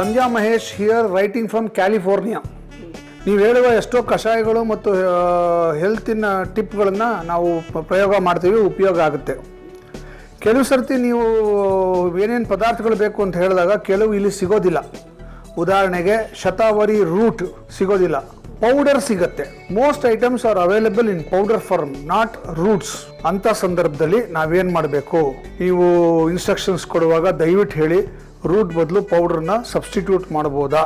Sandhya Mahesh here writing from California ನೀವು ಹೇಳುವ ಎಷ್ಟೋ ಕಷಾಯಗಳು ಮತ್ತು ಹೆಲ್ತಿನ ಟಿಪ್ಗಳನ್ನು ನಾವು ಪ್ರಯೋಗ ಮಾಡ್ತೀವಿ, ಉಪಯೋಗ ಆಗುತ್ತೆ. ಕೆಲವು ಸರ್ತಿ ನೀವು ಏನೇನು ಪದಾರ್ಥಗಳು ಬೇಕು ಅಂತ ಹೇಳಿದಾಗ ಕೆಲವು ಇಲ್ಲಿ ಸಿಗೋದಿಲ್ಲ. ಉದಾಹರಣೆಗೆ ಶತಾವರಿ ರೂಟ್ ಸಿಗೋದಿಲ್ಲ. ಪೌಡರ್ ಸಿಗತ್ತೆ. Most items are available in powder form not roots ಅಂತ ಸಂದರ್ಭದಲ್ಲಿ ನಾವೇನು ಮಾಡಬೇಕು? ನೀವು ಇನ್ಸ್ಟ್ರಕ್ಷನ್ಸ್ ಕೊಡುವಾಗ ದಯವಿಟ್ಟು ಹೇಳಿ ರೂಟ್ ಬದಲು ಪೌಡ್ರನ್ನ ಸಬ್ಸ್ಟಿಟ್ಯೂಟ್ ಮಾಡ್ಬೋದಾ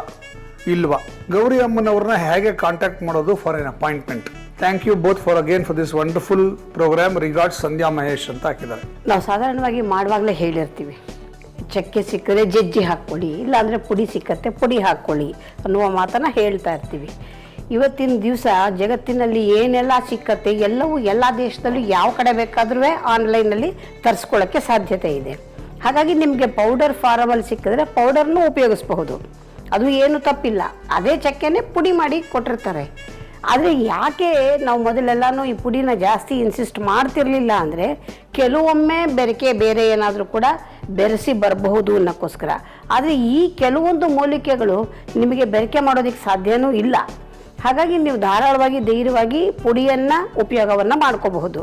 ಇಲ್ವಾ? ಗೌರಿ ಅಮ್ಮನವ್ರನ್ನ ಹೇಗೆ ಕಾಂಟ್ಯಾಕ್ಟ್ ಮಾಡೋದು for an appointment? Thank you both for again for this wonderful program regard Sandhya Mahesh ಅಂತ ಹಾಕಿದ್ದಾರೆ. ನಾವು ಸಾಧಾರಣವಾಗಿ ಮಾಡುವಾಗಲೇ ಹೇಳಿರ್ತೀವಿ. ಚಕ್ಕೆ ಸಿಕ್ಕರೆ ಜಜ್ಜಿ ಹಾಕ್ಕೊಳ್ಳಿ, ಇಲ್ಲಾಂದರೆ ಪುಡಿ ಸಿಕ್ಕತ್ತೆ ಪುಡಿ ಹಾಕ್ಕೊಳ್ಳಿ ಅನ್ನುವ ಮಾತನ್ನು ಹೇಳ್ತಾ ಇರ್ತೀವಿ. ಇವತ್ತಿನ ದಿವಸ ಜಗತ್ತಿನಲ್ಲಿ ಏನೆಲ್ಲ ಸಿಕ್ಕತ್ತೆ, ಎಲ್ಲವೂ ಎಲ್ಲ ದೇಶದಲ್ಲೂ ಯಾವ ಕಡೆ ಬೇಕಾದ್ರೂ ಆನ್ಲೈನಲ್ಲಿ ತರಿಸ್ಕೊಳ್ಳೋಕ್ಕೆ ಸಾಧ್ಯತೆ ಇದೆ. ಹಾಗಾಗಿ ನಿಮಗೆ ಪೌಡರ್ ಫಾರಮಲ್ಲಿ ಸಿಕ್ಕಿದ್ರೆ ಪೌಡರ್ನು ಉಪಯೋಗಿಸಬಹುದು. ಅದು ಏನು ತಪ್ಪಿಲ್ಲ. ಅದೇ ಚಕ್ಕೆನೇ ಪುಡಿ ಮಾಡಿ ಕೊಟ್ಟಿರ್ತಾರೆ. ಆದರೆ ಯಾಕೆ ನಾವು ಮೊದಲೆಲ್ಲಾನು ಈ ಪುಡಿನ ಜಾಸ್ತಿ ಇನ್ಸಿಸ್ಟ್ ಮಾಡ್ತಿರ್ಲಿಲ್ಲ ಅಂದರೆ ಕೆಲವೊಮ್ಮೆ ಬೆರಕೆ ಬೇರೆ ಏನಾದರೂ ಕೂಡ ಬೆರೆಸಿ ಬರಬಹುದು ಅನ್ನೋಕ್ಕೋಸ್ಕರ. ಆದರೆ ಈ ಕೆಲವೊಂದು ಮೂಲಿಕೆಗಳು ನಿಮಗೆ ಬೆರಕೆ ಮಾಡೋದಕ್ಕೆ ಸಾಧ್ಯವೂ ಇಲ್ಲ. ಹಾಗಾಗಿ ನೀವು ಧಾರಾಳವಾಗಿ, ಧೈರ್ಯವಾಗಿ ಪುಡಿಯನ್ನು ಉಪಯೋಗವನ್ನು ಮಾಡ್ಕೋಬಹುದು.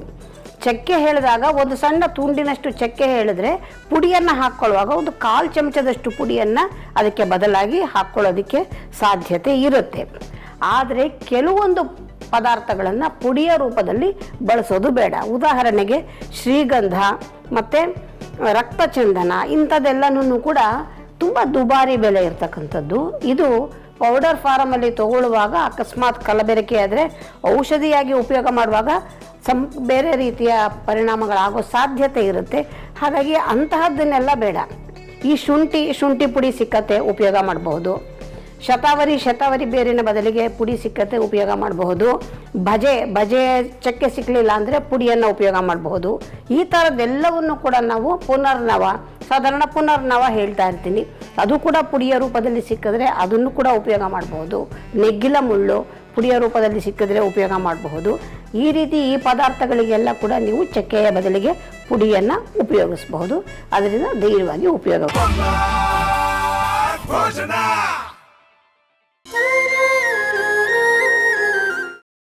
ಚಕ್ಕೆ ಹೇಳಿದಾಗ ಒಂದು ಸಣ್ಣ ತುಂಡಿನಷ್ಟು ಚಕ್ಕೆ ಹೇಳಿದ್ರೆ ಪುಡಿಯನ್ನು ಹಾಕ್ಕೊಳ್ಳುವಾಗ ಒಂದು ಕಾಲು ಚಮಚದಷ್ಟು ಪುಡಿಯನ್ನು ಅದಕ್ಕೆ ಬದಲಾಗಿ ಹಾಕ್ಕೊಳ್ಳೋದಕ್ಕೆ ಸಾಧ್ಯತೆ ಇರುತ್ತೆ. ಆದರೆ ಕೆಲವೊಂದು ಪದಾರ್ಥಗಳನ್ನು ಪುಡಿಯ ರೂಪದಲ್ಲಿ ಬಳಸೋದು ಬೇಡ. ಉದಾಹರಣೆಗೆ ಶ್ರೀಗಂಧ ಮತ್ತು ರಕ್ತಚಂದನ ಇಂಥದ್ದೆಲ್ಲನೂ ಕೂಡ ತುಂಬ ದುಬಾರಿ ಬೆಲೆ ಇರ್ತಕ್ಕಂಥದ್ದು. ಇದು ಪೌಡರ್ ಫಾರಮಲ್ಲಿ ತಗೊಳ್ಳುವಾಗ ಅಕಸ್ಮಾತ್ ಕಲಬೆರಕೆ ಆದರೆ ಔಷಧಿಯಾಗಿ ಉಪಯೋಗ ಮಾಡುವಾಗ ಸಂ ಬೇರೆ ರೀತಿಯ ಪರಿಣಾಮಗಳಾಗೋ ಸಾಧ್ಯತೆ ಇರುತ್ತೆ. ಹಾಗಾಗಿ ಅಂತಹದ್ದನ್ನೆಲ್ಲ ಬೇಡ. ಈ ಶುಂಠಿ ಶುಂಠಿ ಪುಡಿ ಸಿಕ್ಕತ್ತೆ, ಉಪಯೋಗ ಮಾಡಬಹುದು. ಶತಾವರಿ ಶತಾವರಿ ಬೇರಿನ ಬದಲಿಗೆ ಪುಡಿ ಸಿಕ್ಕತ್ತೆ, ಉಪಯೋಗ ಮಾಡಬಹುದು. ಭಜೆ ಭಜೆ ಚಕ್ಕೆ ಸಿಕ್ಕಲಿಲ್ಲ ಅಂದರೆ ಪುಡಿಯನ್ನು ಉಪಯೋಗ ಮಾಡಬಹುದು. ಈ ಥರದ್ದೆಲ್ಲವನ್ನು ಕೂಡ ನಾವು ಪುನರ್ನವ, ಸಾಧಾರಣ ಪುನರ್ನವ ಹೇಳ್ತಾ ಇರ್ತೀನಿ. ಅದು ಕೂಡ ಪುಡಿಯ ರೂಪದಲ್ಲಿ ಸಿಕ್ಕಿದ್ರೆ ಅದನ್ನು ಕೂಡ ಉಪಯೋಗ ಮಾಡಬಹುದು. ನೆಗ್ಗಿಲ ಮುಳ್ಳು ಪುಡಿಯ ರೂಪದಲ್ಲಿ ಸಿಕ್ಕಿದ್ರೆ ಉಪಯೋಗ ಮಾಡಬಹುದು. ಈ ರೀತಿ ಈ ಪದಾರ್ಥಗಳಿಗೆಲ್ಲ ಕೂಡ ನೀವು ಚಕ್ಕೆಯ ಬದಲಿಗೆ ಪುಡಿಯನ್ನು ಉಪಯೋಗಿಸಬಹುದು. ಅದರಿಂದ ಧೈರ್ಯವಾಗಿ ಉಪಯೋಗ